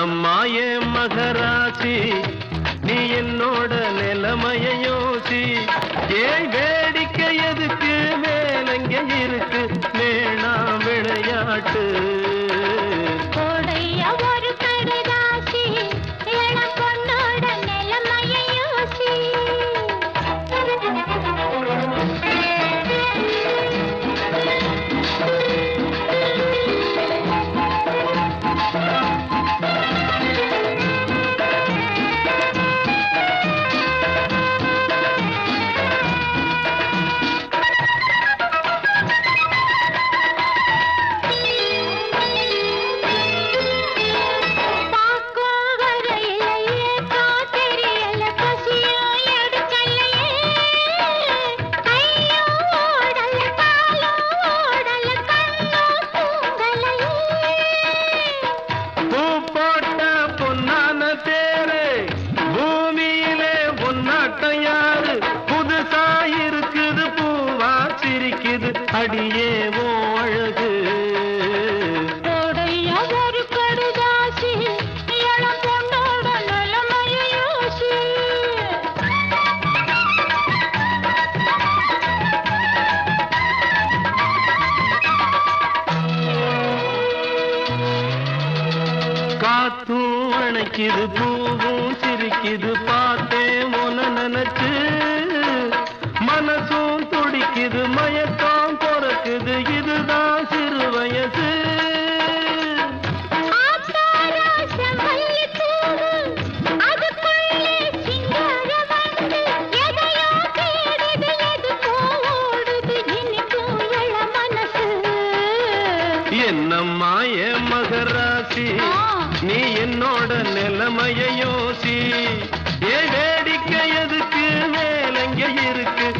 மனம்மா ஏ மகராசி நீ என்னோட நிலைமைய யோசி. ஏன் வேடிக்கை எதுக்கு மேலங்க இருக்கு மேலாம் விளையாட்டு. அடியே ஓ அழகு. காத்தும் அணைக்குது பூவும் சிரிக்குது பார்த்தேன் என்னம்மா என் மகராசி? நீ என்னோட நிலைமைய யோசி. ஏ வேடிக்கை எதுக்கு? வேலைங்க இருக்கு?